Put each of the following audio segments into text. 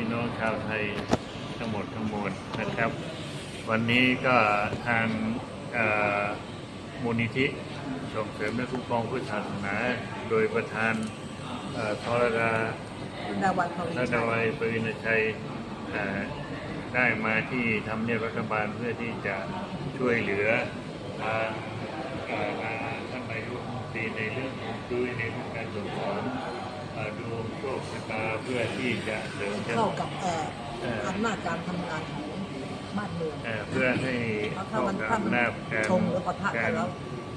พี่น้องชาวไทยทั้งหมดทั้งมวลนะครับ วันนี้ก็ทางมูลนิธิส่งเสริมและคุ้มครองพุทธศาสนา โดยประธานทรดาดาวันภวินรัตชันวัยปรินชัยได้มาที่ทำเนียบรัฐบาลเพื่อที่จะช่วยเหลือทางเอ่อท่านนายกรัฐมนตรีในเรื่องของด้วยในเรื่องการส่งสอนเอ่อดวงโชคชะตาเพื่อที่จะเสริมชะเข้ากับเอ่อเอ่ออำนาจการทำงานของบ้านเมืองเอ่อเพื่อให้เพราะถ้าเข้ามันกับถ้ามันอำนาจการชงหรือปะทะกากัรนแล้ว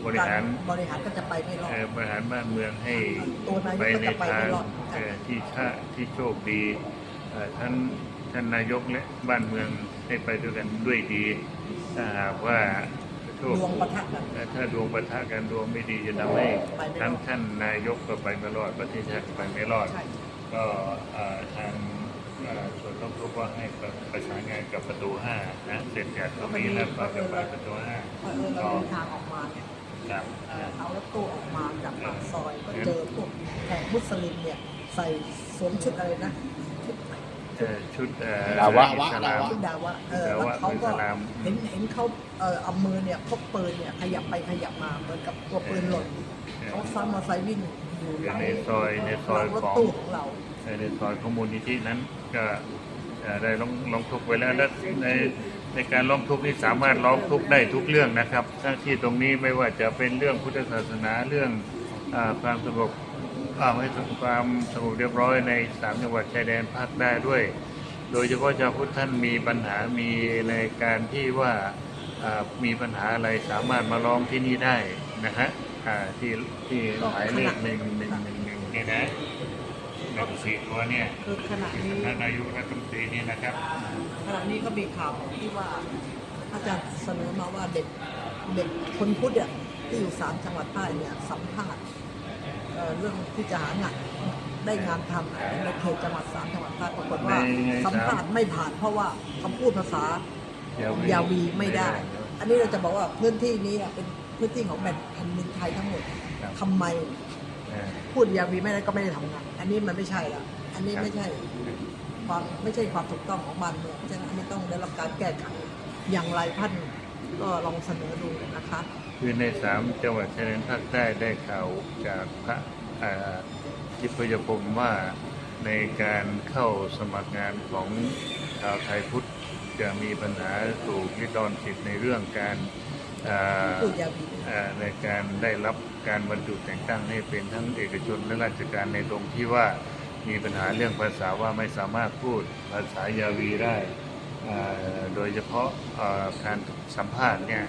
บริหารกบริหารก็จะไปไม่รอดเอ่อบริหารบ้านเมืองให้ตัวนายกไปก็ในจะไปทาไม่งรอดเอ่อที่ชาที่โชคดีเอ่อท่านท่านนายกและบ้านเมืองให้ไปด้วยกันด้วยดีถ้าหากว่าโชคดวงปะทะกันถ้าดวงปะทะกันดวงไม่ดีจะทำให้ไปไม่รอดทั้งท่านนายกก็ไปไม่รอดประเทศชาติก็ไปไม่รอดใช่ ก็เอ่อทางเอ่อส่วนรอบๆก็ให้ประประสานงานกับประตูห้านะเสร็จจากตรงนี้แล้วก็จะไปประตูห้าเออเราเดินทางออกมาเนี่ยครับเอ่อเอารถตู้ออกมาจากปากซอยก็เจอพวกแขกมุสลิมเนี่ยใส่สวมชุดอะไรนะชุดเอ่อชุดเอ่อดาวะอิสลามชุดดาวะเออดาวะแล้วเขาก็อิสลามเห็นเห็นเขาเออเอามือเนี่ยพกปืนเนี่ยขยับไปขยับมาเหมือนกับตัวปืนหล่นเขาซ้ำมอเตอร์ไซค์วิ่ง อยู่ในซอยในซอยของในซอยของมูลนิธินั้นก็ได้ร้องร้องทุกข์ไว้แล้วและในในการร้องทุกข์นี้สามารถร้องทุกข์ได้ทุกเรื่องนะครับทั้งที่ตรงนี้ไม่ว่าจะเป็นเรื่องพุทธศาสนาเรื่องความสงบอ่าไม่ความสงบเรียบร้อยในสามจังหวัดชายแดนภาคใต้ด้วย โดยเฉพาะชาวพุทธท่านมีปัญหามีในการที่ว่าอ่ามีปัญหาอะไรสามารถมาร้องที่นี่ได้นะฮะ อ่าที่ที่หมายเลขหนึ่งหนึ่งหนึ่งหนึ่งเนี่ยนะหนึ่งสี่ตัวเนี่ยคือขณะนี้ท่านนายกรัฐมนตรีเนี่ยนะครับขณะนี้ก็มีข่าวที่ว่าอาจารย์เสนอมาว่าเด็กเด็กคนพุทธเนี่ยที่อยู่สามจังหวัดใต้เนี่ยสัมภาษณ์เอ่อเรื่องที่จะหางานได้งานทำในเขตจังหวัดสามจังหวัดใต้ปรากฏว่าในในสัมภาษณ์ไม่ผ่านเพราะว่าเขาพูดภาษายาวียาวีไม่ได้ อันนี้เราจะบอกว่าพื้นที่นี้อะเป็น พื้นที่ของแผ่นดินไทยทั้งหมดครับ ทำไม อ่า พูดยาวีไม่ได้ก็ไม่ได้ทำงานอันนี้มันไม่ใช่ละอันนี้ไม่ใช่ความไม่ใช่ความถูกต้องของบ้านเมืองเพราะฉะนั้นอันนี้ต้องได้รับการแก้ไขอย่างไรท่านก็ลองเสนอดูนะคะคือในสามจังหวัดชายแดนภาคใต้ได้ข่าวจากพระอ่าทิพยพงศ์ว่าในการเข้าสมัครงานของชาวไทยพุทธจะมีปัญหาถูกลิดรอนสิทธิ์ในเรื่องการ ในการได้รับการบรรจุแต่งตั้งให้เป็นทั้งเอกชนและราชการในตรงที่ว่ามีปัญหาเรื่องภาษาว่าไม่สามารถพูดภาษายาวีได้ โดยเฉพาะการสัมภาษณ์เนี่ย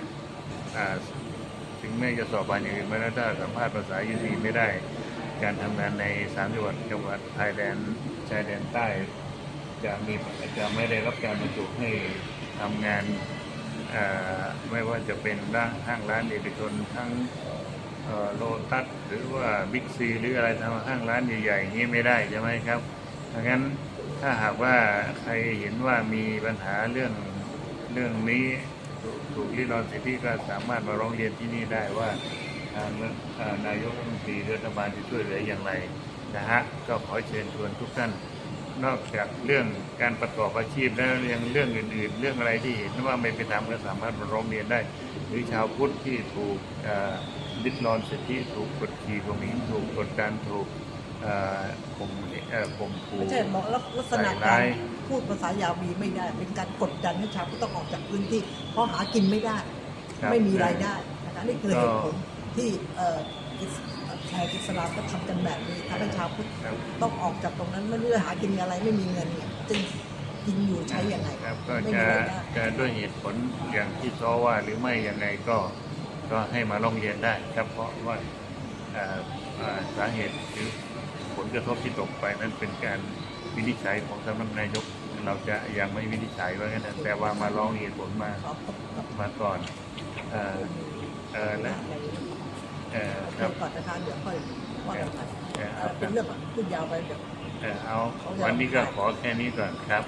ถึงแม้จะสอบบานอย่างอื่นไม่ได้ถ้าสัมภาษณ์ภาษายาวีไม่ได้ การทำงานในสามจังหวัดจังหวัดชายแดนชายแดนใต้ จะมีจะไม่ได้รับการบรรจุให้ทำงาน ไม่ว่าจะเป็นร้านห้างร้านเอกชนทั้งโลตัสหรือว่าบิ๊กซีหรืออะไรทำห้างร้านใหญ่ๆอย่างนี้ไม่ได้ใช่ไหมครับดังนั้นถ้าหากว่าใครเห็นว่ามีปัญหาเรื่องเรื่องนี้ถูกถูกริดรอนสิทธิก็สามารถมาร้องเรียนที่นี่ได้ว่าทางนายกรัฐมนตรีรัฐบาลจะช่วยเหลืออย่างไรนะฮะก็ขอเชิญชวนทุกท่าน นอกจากเรื่องการประกอบอาชีพแล้วยังเรื่องอื่น ๆ เรื่องอะไรที่เห็นว่าไม่เป็นธรรมก็สามารถมาร้องเรียนได้ หรือชาวพุทธที่ถูกเอ่อลิดรอนสิทธิถูกกดขี่ข่มเหงถูกกดดันถูกเอ่อข่มเอ่อข่มขู่ไม่ใช่บอกลักษณะใส่การร้ายพูดภาษายาวีไม่ได้ เป็นการกดดันให้ชาวพุทธต้องออกจากพื้นที่ เพราะหากินไม่ได้ครับไม่มีรายได้นะคะนี่คือก็เหตุผลที่ เอ่ออิสแขกอิสลามก็ทำกันแบบนี้ทำให้ชาวพุทธครับต้องออกจากตรงนั้นไม่รู้จะหากินอะไรไม่มีเงินเนี่ยจะกินอยู่ใช้ยังไงครับก็ไม่จะมีรายได้จะด้วยเหตุผลอย่างที่ซอว่าหรือไม่ยังไงก็ก็ให้มาร้องเรียนได้ครับเพราะว่าเอ่อเอ่อสาเหตุหรือผลกระทบที่ตกไปนั้นเป็นการวินิจฉัยของสำนักนายกเราจะยังไม่วินิจฉัยว่างั้นนะแต่ว่ามาร้องเหตุผลมาขอพบกับมาก่อนเอ่อเอ่อและ เอ่อคเดี๋รัยวบก่อนนะคะเดี๋ยวค่อยว่ากันใหม่เอ่อเอ่อเป็นเรื่องพูดยาวไปเดี๋ยว เอ่อเอาวันนี้ก็ขอแค่นี้ก่อนครับ